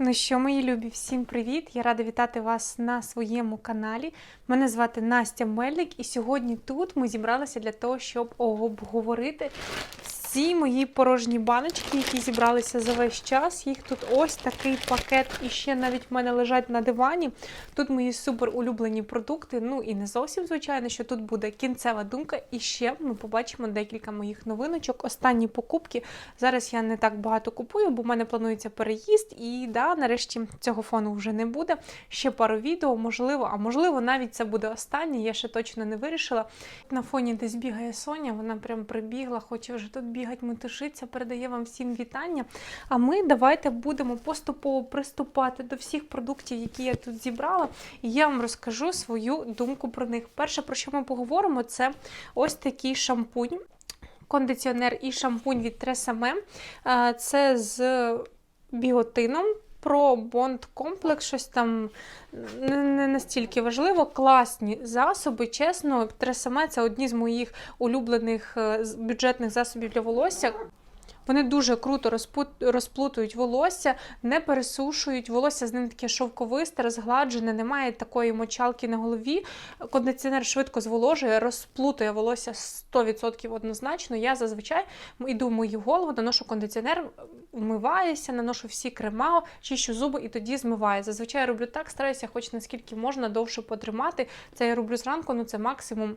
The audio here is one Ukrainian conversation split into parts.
Ну що, мої любі, всім привіт! Я рада вітати вас на своєму каналі. Мене звати Настя Мельник, і сьогодні тут ми зібралися для того, щоб обговорити всі мої порожні баночки, які зібралися за весь час. Їх тут ось такий пакет, і ще навіть в мене лежать на дивані. Тут мої супер улюблені продукти. Ну і не зовсім звичайно, що тут буде кінцева думка. І ще ми побачимо декілька моїх новиночок. Останні покупки. Зараз я не так багато купую, бо в мене планується переїзд. І да, нарешті цього фону вже не буде. Ще пару відео, можливо, а можливо, навіть це буде останнє. Я ще точно не вирішила. На фоні десь бігає Соня, вона прям прибігла, хоче вже тут бігати, метушиться, передає вам всім вітання. А ми давайте будемо поступово приступати до всіх продуктів, які я тут зібрала. І я вам розкажу свою думку про них. Перше, про що ми поговоримо, це ось такий шампунь. Кондиціонер і шампунь від Тresemme. Е, Це з біотином. Про бонд комплекс, щось там не, настільки важливо. Класні засоби. Чесно, Тресаме це одні з моїх улюблених е, бюджетних засобів для волосся. Вони дуже круто розплутують волосся, не пересушують. Волосся з ним таке шовковисте, розгладжене, немає такої мочалки на голові. Кондиціонер швидко зволожує, розплутує волосся 100% однозначно. Я зазвичай йду в мою голову, наношу кондиціонер, вмиваюся, наношу всі крема, чищу зуби і тоді змиваю. Зазвичай роблю так, стараюся хоч наскільки можна довше потримати. Це я роблю зранку, ну це максимум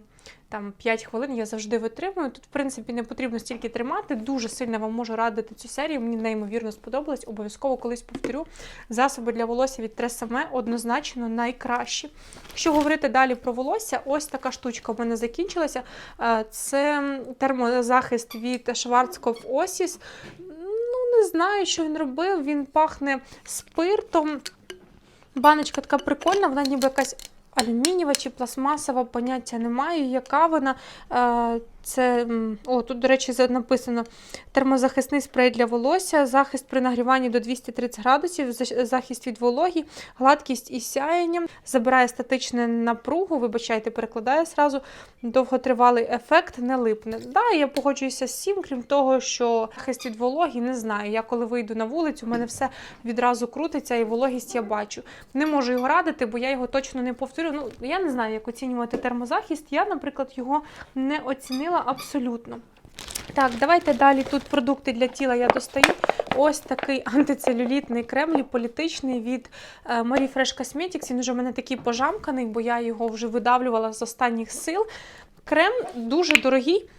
там 5 хвилин. Я завжди витримую. Тут, в принципі, не потрібно стільки тримати. Дуже сильно вам можу радити цю серію. Мені неймовірно сподобалось. Обов'язково колись повторю. Засоби для волосся від Тресаме однозначно найкращі. Якщо говорити далі про волосся, ось така штучка в мене закінчилася. Е, Це термозахист від Schwarzkopf Osis. Ну, не знаю, що він робив. Він пахне спиртом. Баночка така прикольна, вона ніби якась алюмінієва чи пластмасова, поняття немає. Яка вона? Це, о, тут, до речі, написано термозахисний спрей для волосся, захист при нагріванні до 230 градусів, захист від вологі, гладкість і сяєння, забирає статичну напругу, вибачайте, перекладаю зразу, довготривалий ефект, не липне. Да, я погоджуюся з всім, крім того, що захист від вологі, не знаю. Я коли вийду на вулицю, у мене все відразу крутиться, і вологість я бачу. Не можу його радити, бо я його точно не повторю. Ну, я не знаю, як оцінювати термозахист. Я, наприклад, його не оцінила абсолютно. Так, давайте далі. Тут продукти для тіла я достаю. Ось такий антицелюлітний крем ліполітичний від е, Marie Fresh Cosmetics. Він вже в мене такий пожамканий, бо я його вже видавлювала з останніх сил. Крем дуже дорогий.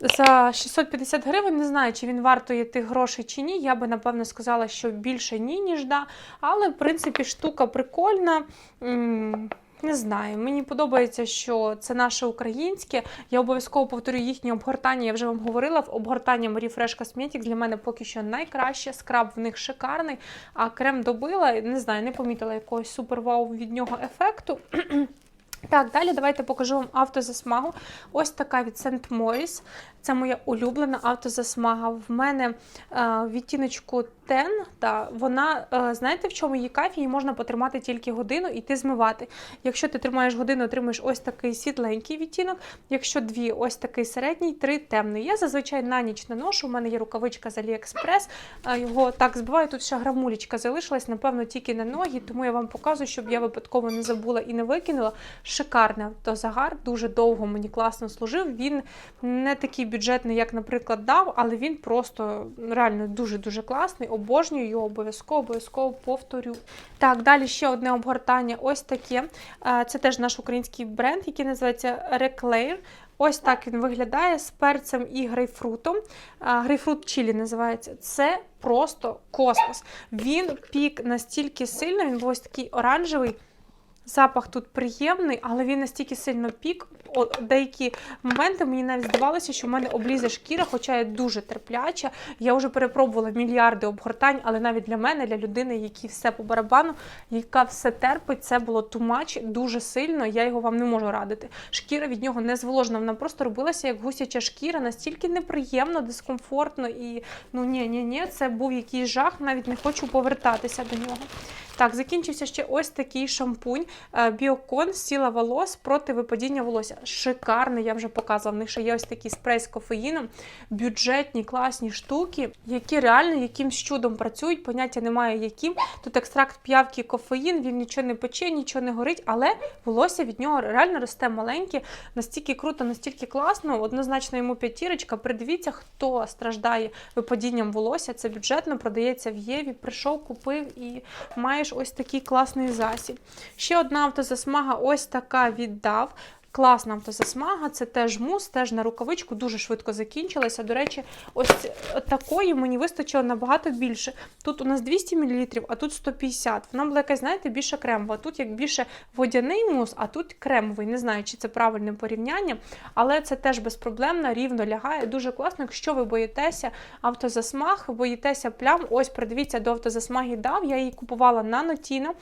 За 650 гривень не знаю, чи він вартує тих грошей чи ні. Я би напевно сказала, що більше ні, ніж да. Але, в принципі, штука прикольна. Не знаю, мені подобається, що це наше українське. Я обов'язково повторю їхнє обгортання. Я вже вам говорила. В обгортання Marie Fresh Cosmetics для мене поки що найкраще. Скраб в них шикарний. А крем добила, не знаю, не помітила якогось супер-вау від нього ефекту. Так, далі давайте покажу вам автозасмагу. Ось така від St. Morris. Це моя улюблена автозасмага. В мене е, відтіночку Ten, та вона, е, знаєте, в чому її кайф? Її можна потримати тільки годину і ти змивати. Якщо ти тримаєш годину, отримуєш ось такий світленький відтінок. Якщо дві, ось такий середній, три темний. Я зазвичай на ніч наношу. У мене є рукавичка з AliExpress. Е, Його так збиваю. Тут ще грамулечка залишилась, напевно, тільки на ноги, тому я вам показую, щоб я випадково не забула і не викинула. Шикарний автозагар, дуже довго мені класно служив. Він не такий бюджетний, як, наприклад, дав, але він просто реально дуже-дуже класний. Обожнюю його обов'язково, обов'язково повторю. Так, далі ще одне обгортання. Ось таке. Е, Це теж наш український бренд, який називається Reclair. Ось так він виглядає з перцем і грейпфрутом. А, Грейпфрут чилі називається. Це просто космос. Він пік настільки сильно, він був ось такий оранжевий. Запах тут приємний, але він настільки сильно пік. Деякі моменти мені навіть здавалося, що в мене облізе шкіра, хоча я дуже терпляча. Я вже перепробувала мільярди обгортань, але навіть для мене, для людини, якій все по барабану, яка все терпить, це було much, дуже сильно. Я його вам не можу радити. Шкіра від нього не зволожена, вона просто робилася як гусяча шкіра, настільки неприємно, дискомфортно і ну ні, ні, ні, це був якийсь жах, навіть не хочу повертатися до нього. Так, закінчився ще ось такий шампунь е, Біокон сіла волос проти випадіння волосся. Шикарний, я вже показувала. В них ще є ось такий спрей з кофеїном, бюджетні, класні штуки, які реально якимсь чудом працюють. Поняття немає яким. Тут екстракт п'явки, кофеїн, він нічого не пече, нічого не горить, але волосся від нього реально росте маленьке, настільки круто, настільки класно. Однозначно йому п'ятірочка. Придивіться, хто страждає випадінням волосся. Це бюджетно продається в Єві. Прийшов, купив і маєш ось такий класний засіб. Ще одна автозасмага, ось така віддав. Класна автозасмага, це теж мус, теж на рукавичку, дуже швидко закінчилася. До речі, ось такої мені вистачило набагато більше. Тут у нас 200 мл, а тут 150. Вона була якась, знаєте, більше кремова. Тут як більше водяний мус, а тут кремовий. Не знаю, чи це правильне порівняння, але це теж безпроблемно, рівно лягає. Дуже класно, якщо ви боїтеся автозасмаг, боїтеся плям. Ось, придивіться, до автозасмаги дав. Я її купувала на Notino, е,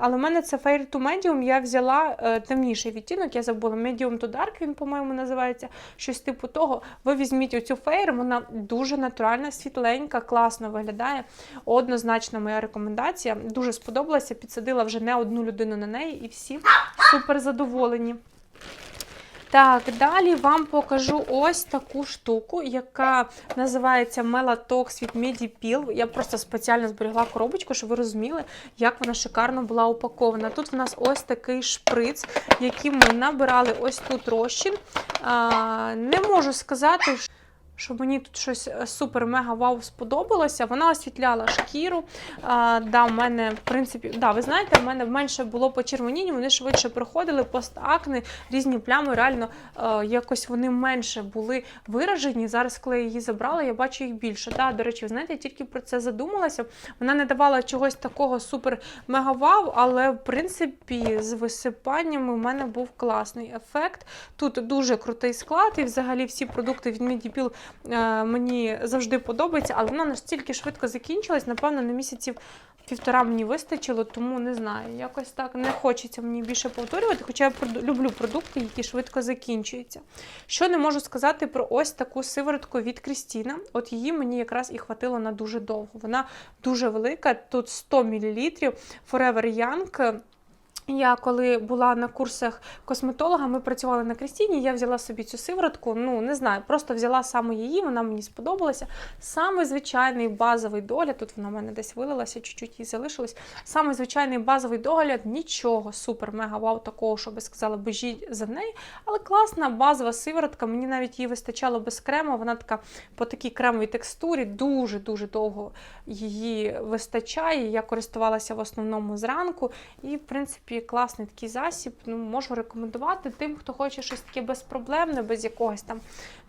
але в мене це Fair to Medium, я взяла е, темніший відтінок, я забула Medium to Dark, він, по-моєму, називається. Щось типу того. Ви візьміть оцю фейр, вона дуже натуральна, світленька, класно виглядає. Однозначно, моя рекомендація. Дуже сподобалася, підсадила вже не одну людину на неї, і всі супер задоволені. Так, далі вам покажу ось таку штуку, яка називається Melatox від Medipil. Я просто спеціально зберігла коробочку, щоб ви розуміли, як вона шикарно була упакована. Тут в нас ось такий шприц, який ми набирали ось тут розчин. Не можу сказати, що мені тут щось супер-мега-вау сподобалося. Вона освітляла шкіру. А, да, в мене, в принципі, да, ви знаєте, в мене менше було почервоніння, вони швидше проходили, постакни, різні плями. Реально е, якось вони менше були виражені. Зараз, коли я її забрала, я бачу їх більше. Да, до речі, ви знаєте, я тільки про це задумалася. Вона не давала чогось такого супер-мега-вау, але в принципі з висипаннями в мене був класний ефект. Тут дуже крутий склад, і взагалі всі продукти від Medipil е, мені завжди подобаються, але вона настільки швидко закінчилась, напевно, на місяців півтора мені вистачило, тому не знаю. Якось так не хочеться мені більше повторювати, хоча я люблю продукти, які швидко закінчуються. Що не можу сказати про ось таку сиворотку від Крістіна. От її мені якраз і хватило на дуже довго. Вона дуже велика, тут 100 мл Forever Young. Я коли була на курсах косметолога, ми працювали на Крістіні, я взяла собі цю сиворотку, ну не знаю, просто взяла саме її, вона мені сподобалася. Саме звичайний базовий догляд, тут вона в мене десь вилилася, чуть-чуть їй залишилось. Саме звичайний базовий догляд, нічого супер, мега вау, такого, що би сказала, бежіть за нею. Але класна базова сиворотка, мені навіть її вистачало без крему. Вона така по такій кремовій текстурі, дуже-дуже довго її вистачає. Я користувалася в основному зранку. І, в принципі, класний такий засіб. Ну, можу рекомендувати тим, хто хоче щось таке безпроблемне, без якогось там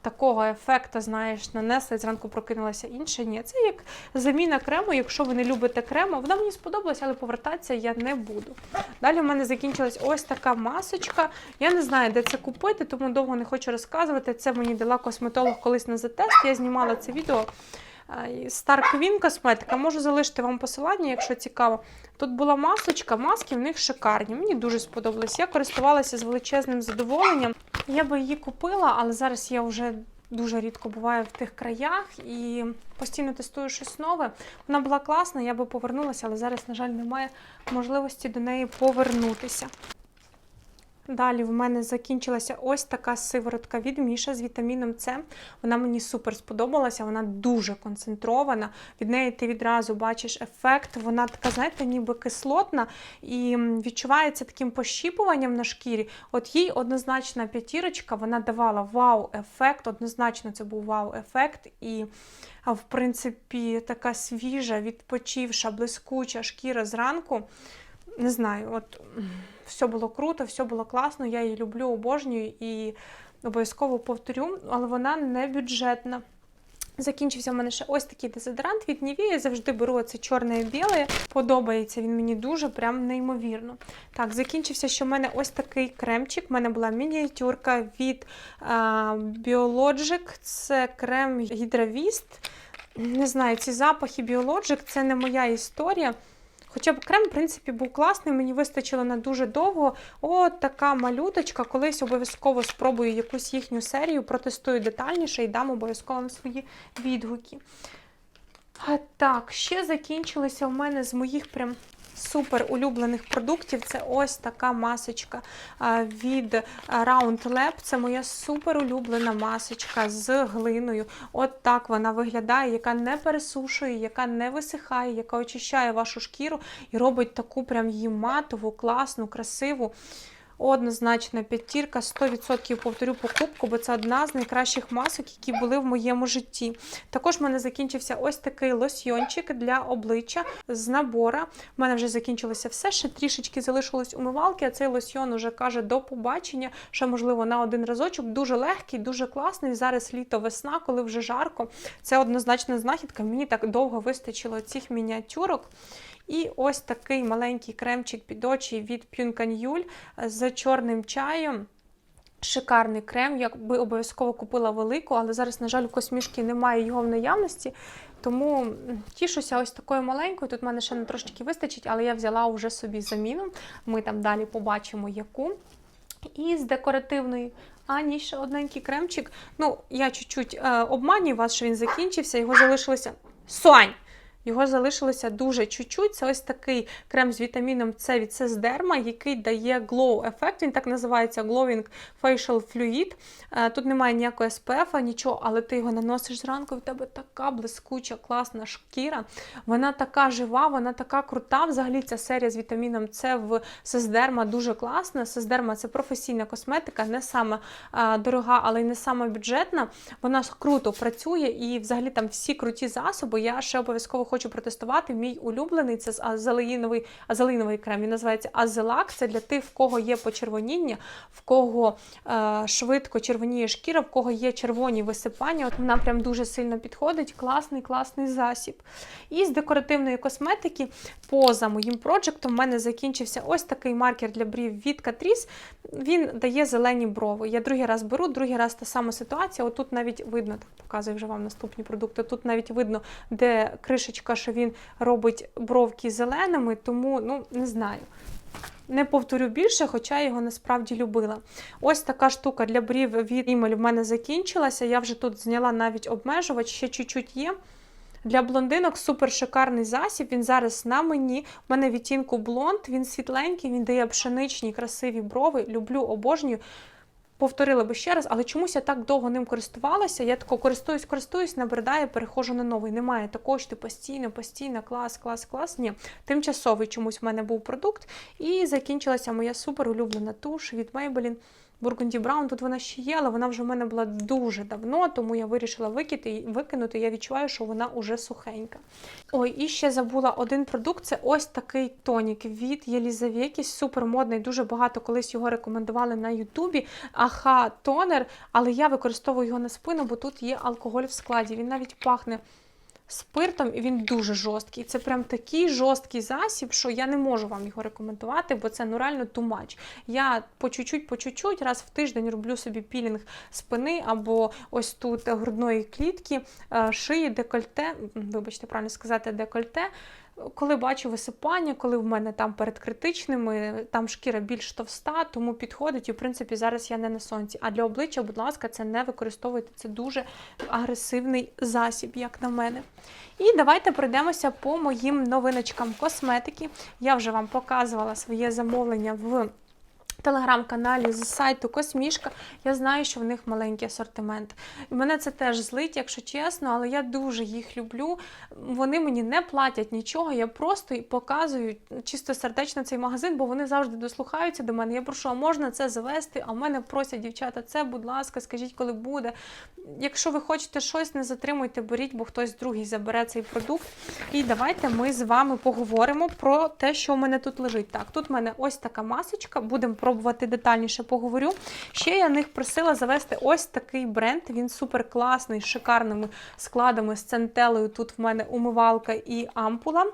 такого ефекту, знаєш, нанесла зранку прокинулася інше. Ні, це як заміна крему. Якщо ви не любите крему, вона мені сподобалася, але повертатися я не буду. Далі в мене закінчилась ось така масочка. Я не знаю, де це купити, тому довго не хочу розказувати. Це мені дала косметолог колись на затест. Я знімала це відео. Star Queen косметика, можу залишити вам посилання, якщо цікаво. Тут була масочка, маски в них шикарні. Мені дуже сподобалось. Я користувалася з величезним задоволенням. Я би її купила, але зараз я вже дуже рідко буваю в тих краях і постійно тестую щось нове. Вона була класна, я би повернулася, але зараз, на жаль, немає можливості до неї повернутися. Далі в мене закінчилася ось така сиворотка від Міша з вітаміном С. Вона мені супер сподобалася, вона дуже концентрована. Від неї ти відразу бачиш ефект. Вона така, знаєте, ніби кислотна і відчувається таким пощіпуванням на шкірі. От їй однозначна п'ятірочка, вона давала вау-ефект. Однозначно, це був вау-ефект. І в принципі, така свіжа, відпочивша, блискуча шкіра зранку. Не знаю, от все було круто, все було класно. Я її люблю, обожнюю і обов'язково повторю, але вона не бюджетна. Закінчився в мене ще ось такий дезодорант від Nivea. Я завжди беру це чорне і біле. Подобається він мені дуже, прям неймовірно. Так, закінчився, що в мене ось такий кремчик. У мене була мініатюрка від Biologic. Це крем Гідравіст. Не знаю, ці запахи Biologic це не моя історія. Хоча б крем, в принципі, був класний, мені вистачило на дуже довго. От така малюточка. Колись обов'язково спробую якусь їхню серію, протестую детальніше і дам обов'язково свої відгуки. А, так, ще закінчилися в мене з моїх прям супер улюблених продуктів це ось така масочка від Round Lab. Це моя супер улюблена масочка з глиною. От так вона виглядає, яка не пересушує, яка не висихає, яка очищає вашу шкіру і робить таку прям її матову, класну, красиву. Однозначно, п'ятірка, 100% повторю покупку, бо це одна з найкращих масок, які були в моєму житті. Також в мене закінчився ось такий лосьйончик для обличчя з набора. У мене вже закінчилося все, ще трішечки залишилось умивалки, а цей лосьйон уже каже до побачення, ще, можливо, на один разочок. Дуже легкий, дуже класний. Зараз літо, весна, коли вже жарко. Це однозначна знахідка. Мені так довго вистачило цих мініатюрок. І ось такий маленький кремчик під очі від П'юнкан'юль з чорним чаєм. Шикарний крем. Я би обов'язково купила велику, але зараз, на жаль, у космішки немає його в наявності. Тому тішуся ось такою маленькою. Тут в мене ще не трошки вистачить, але я взяла вже собі заміну. Ми там далі побачимо яку. І з декоративної. А, ні, ще одненький кремчик. Ну, я чуть-чуть е, обманюю вас, що він закінчився. Його залишилося. Сонь! Його залишилося дуже чуть-чуть. Це ось такий крем з вітаміном С від Сесдерма, який дає glow ефект. Він так називається Glowing Facial Fluid. Е, Тут немає ніякого SPF, нічого, але ти його наносиш зранку, в тебе така блискуча, класна шкіра. Вона така жива, вона така крута. Взагалі ця серія з вітаміном С в Сесдерма дуже класна. Сесдерма це професійна косметика, не саме е, дорога, але й не саме бюджетна. Вона круто працює і взагалі там всі круті засоби. Я ще обов'язково хочу протестувати. Мій улюблений це з азелеїновий, азелеїновий крем. Він називається Азелак. Це для тих, в кого є почервоніння, в кого е, швидко червоніє шкіра, в кого є червоні висипання. От вона прям дуже сильно підходить. Класний, класний засіб. І з декоративної косметики, поза моїм проджектом, в мене закінчився ось такий маркер для брів від Catrice. Він дає зелені брови. Я другий раз беру, другий раз та сама ситуація. Отут навіть видно, так показую вже вам наступні продукти. Тут навіть видно, де кришечка, що він робить бровки зеленими, тому ну не знаю. Не повторю більше, хоча я його насправді любила. Ось така штука для брів від Rimmel в мене закінчилася. Я вже тут зняла навіть обмежувач, ще чуть-чуть є. Для блондинок супер шикарний засіб. Він зараз на мені. У мене відтінку блонд, він світленький, він дає пшеничні, красиві брови. Люблю, обожнюю. Повторила би ще раз, але чомусь я так довго ним користувалася. Я тако користуюсь, користуюсь, набридаю, перехожу на новий. Немає такого, що ти постійно, постійно, клас, клас, клас. Ні, тимчасовий чомусь в мене був продукт. І закінчилася моя супер улюблена туш від Maybelline. Бургунді Браун, тут вона ще є, але вона вже в мене була дуже давно, тому я вирішила викинути, викинути. Я відчуваю, що вона уже сухенька. Ой, і ще забула один продукт. Це ось такий тонік від Єлізавєкіс, супер модний. Дуже багато колись його рекомендували на Ютубі. Аха тонер, але я використовую його на спину, бо тут є алкоголь в складі. Він навіть пахне спиртом, і він дуже жорсткий. Це прям такий жорсткий засіб, що я не можу вам його рекомендувати, бо це ну реально тумач. Я по чуть-чуть, по чуть-чуть раз в тиждень роблю собі пілінг спини або ось тут грудної клітки, е, шиї, декольте, вибачте, правильно сказати, декольте. Коли бачу висипання, коли в мене там перед критичними, там шкіра більш товста, тому підходить. І в принципі зараз я не на сонці. А для обличчя, будь ласка, це не використовуйте. Це дуже агресивний засіб, як на мене. І давайте пройдемося по моїм новиночкам косметики. Я вже вам показувала своє замовлення в телеграм-каналі з сайту Космішка. Я знаю, що в них маленький асортимент. Мене це теж злить, якщо чесно, але я дуже їх люблю. Вони мені не платять нічого. Я просто показую чисто сердечно цей магазин, бо вони завжди дослухаються до мене. Я прошу, а можна це завести? А в мене просять дівчата, це, будь ласка, скажіть, коли буде. Якщо ви хочете щось, не затримуйте, беріть, бо хтось другий забере цей продукт. І давайте ми з вами поговоримо про те, що в мене тут лежить. Так, тут в мене ось така масочка, будемо пробувати детальніше поговорю. Ще я них просила завести ось такий бренд. Він супер класний, з шикарними складами, з центелею. Тут в мене умивалка і ампула.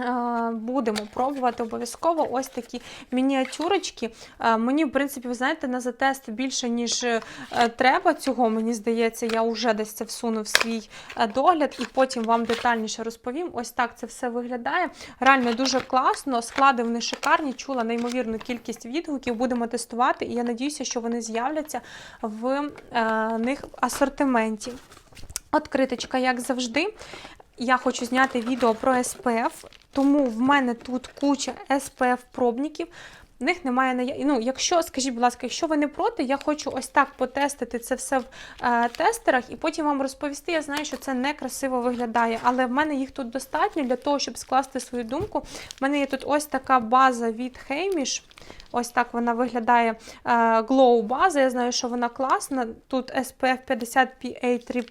Е, Будемо пробувати обов'язково ось такі мініатюрочки. Е, Мені, в принципі, ви знаєте, на затест більше, ніж е, треба цього, мені здається, я вже десь це всуну в свій догляд і потім вам детальніше розповім. Ось так це все виглядає. Реально дуже класно, склади вони шикарні, чула неймовірну кількість відгуків. Будемо тестувати, і я надіюся, що вони з'являться в них асортименті. От критичка, як завжди. Я хочу зняти відео про SPF. Тому в мене тут куча SPF пробників. В них немає ну, якщо, скажіть, будь ласка, якщо ви не проти, я хочу ось так потестити це все в е, тестерах і потім вам розповісти. Я знаю, що це некрасиво виглядає, але в мене їх тут достатньо для того, щоб скласти свою думку. В мене є тут ось така база від Hamish. Ось так вона виглядає е, Glow база. Я знаю, що вона класна. Тут SPF 50 PA 3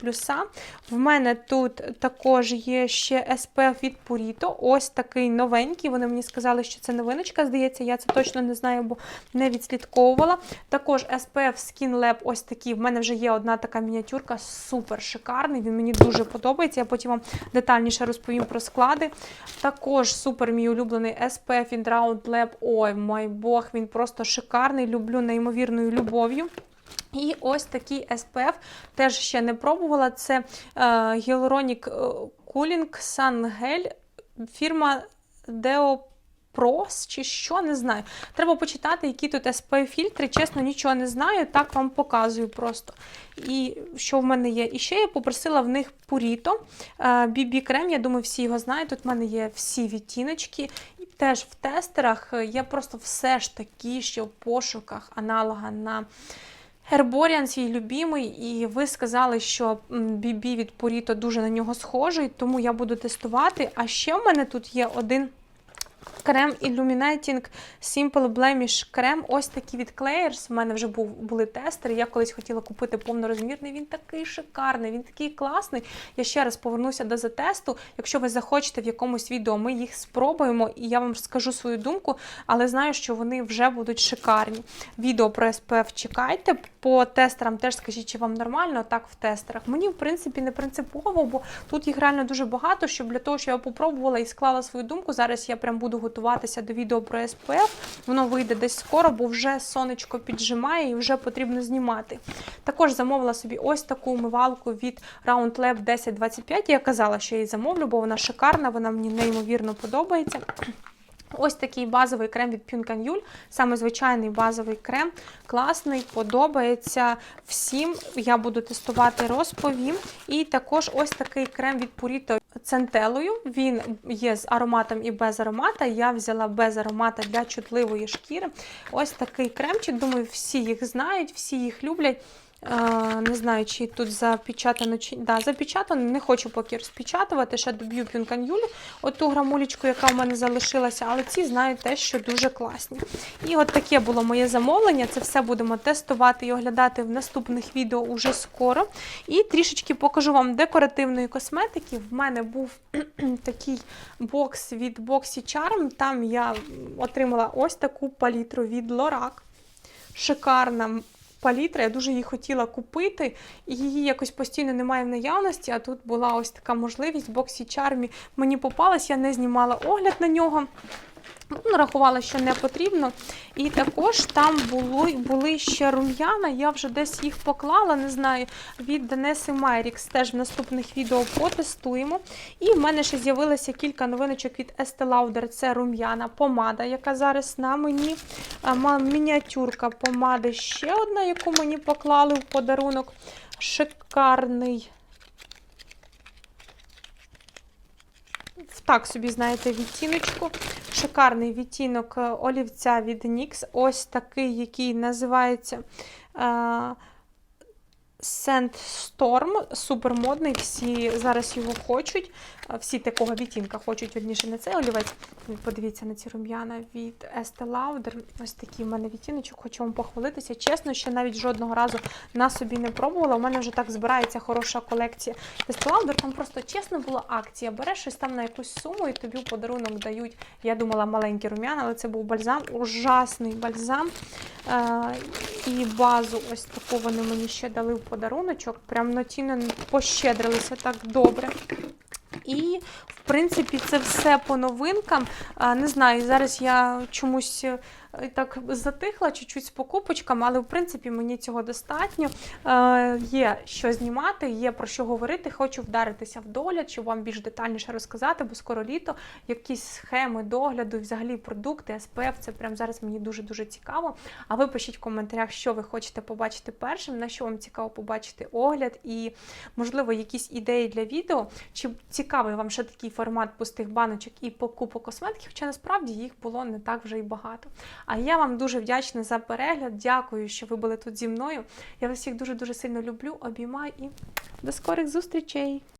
В мене тут також є ще SPF від Purito. Ось такий новенький. Вони мені сказали, що це новиночка, здається, я це точно не знаю, бо не відслідковувала. Також SPF Skin Lab ось такий. В мене вже є одна така мініатюрка, супер шикарний. Він мені дуже подобається. Я потім вам детальніше розповім про склади. Також супер мій улюблений SPF in Round Lab. Ой, май Бог, він просто шикарний. Люблю неймовірною любов'ю. І ось такий SPF теж ще не пробувала. Це Hyaluronic Cooling Sun Gel фірма Deo Прос чи що, не знаю. Треба почитати, які тут SPF-фільтри. Чесно, нічого не знаю, так вам показую просто. І що в мене є? І ще я попросила в них Purito BB крем. Я думаю, всі його знають. Тут в мене є всі відтіночки. Теж в тестерах є просто все ж таки, що в пошуках аналога на. Herborian свій любимий, і ви сказали, що BB від Purito дуже на нього схожий, тому я буду тестувати. А ще в мене тут є один Крем Illuminating Simple Blemish крем. Ось такий від Claire's. У мене вже був, були тестери. Я колись хотіла купити повнорозмірний. Він такий шикарний, він такий класний. Я ще раз повернуся до затесту. Якщо ви захочете в якомусь відео, ми їх спробуємо, і я вам скажу свою думку, але знаю, що вони вже будуть шикарні. Відео про SPF чекайте. По тестерам теж скажіть, чи вам нормально так в тестерах. Мені, в принципі, не принципово, бо тут їх реально дуже багато, щоб для того, щоб я попробувала і склала свою думку. Зараз я прям буду готуватися до відео про SPF. Воно вийде десь скоро, бо вже сонечко піджимає і вже потрібно знімати. Також замовила собі ось таку умивалку від Round Lab 1025. Я казала, що я її замовлю, бо вона шикарна, вона мені неймовірно подобається. Ось такий базовий крем від Pink саме звичайний базовий крем, класний, подобається всім. Я буду тестувати, розповім. І також ось такий крем від Purito центелою. Він є з ароматом і без аромата. Я взяла без аромата для чутливої шкіри. Ось такий кремчик. Думаю, всі їх знають, всі їх люблять. Не знаю, чи тут запечатано, чи да, запечатано, не хочу поки розпечатувати, ще доб'ю пюнканюлю, оту грамулечку, яка в мене залишилася, але ці знають те, що дуже класні. І от таке було моє замовлення. Це все будемо тестувати і оглядати в наступних відео уже скоро. І трішечки покажу вам декоративної косметики. В мене був такий бокс від BoxyCharm. Там я отримала ось таку палітру від Lorac. Шикарна палітра. Я дуже її хотіла купити, і її якось постійно немає в наявності. А тут була ось така можливість. Боксі Чармі мені попалась, я не знімала огляд на нього. Ну, нарахувала, що не потрібно. І також там були були ще рум'яна, я вже десь їх поклала, не знаю, від Денеси Майрікс. Теж в наступних відео потестуємо. І в мене ще з'явилося кілька новиночок від Estee Lauder. Це рум'яна помада, яка зараз на мені. Мініатюрка помади ще одна, яку мені поклали в подарунок. Шикарний так собі, знаєте, відтіночку. Шикарний відтінок е, олівця від NYX. Ось такий, який називається. Е, Sandstorm, супермодний, всі зараз його хочуть. Всі такого відтінка хочуть, одніше не цей олівець. Подивіться на ці рум'яна від Estee Lauder. Ось такий в мене відтіночок, хочу вам похвалитися. Чесно, ще навіть жодного разу на собі не пробувала. У мене вже так збирається хороша колекція Estee Lauder. Там просто чесно була акція. Береш щось там на якусь суму і тобі в подарунок дають. Я думала, маленький рум'яна, але це був бальзам, ужасний бальзам. І базу ось таку вони мені ще дали подаруночок. Прям на ціни пощедрилися так добре. І, в принципі, це все по новинкам. Не знаю, зараз я чомусь е, так затихла чуть-чуть з але в принципі мені цього достатньо. Е, є що знімати, є про що говорити. Хочу вдаритися в догляд, щоб вам більш детальніше розказати, бо скоро літо, якісь схеми догляду, і взагалі продукти, СПФ, це прям зараз мені дуже-дуже цікаво. А ви пишіть в коментарях, що ви хочете побачити першим, на що вам цікаво побачити огляд, і, можливо, якісь ідеї для відео. Чи цікавий вам ще такий формат пустих баночок і покупок косметики, хоча насправді їх було не так вже й багато. А я вам дуже вдячна за перегляд. Дякую, що ви були тут зі мною. Я вас всіх дуже дуже сильно люблю, обіймаю і до скорих зустрічей!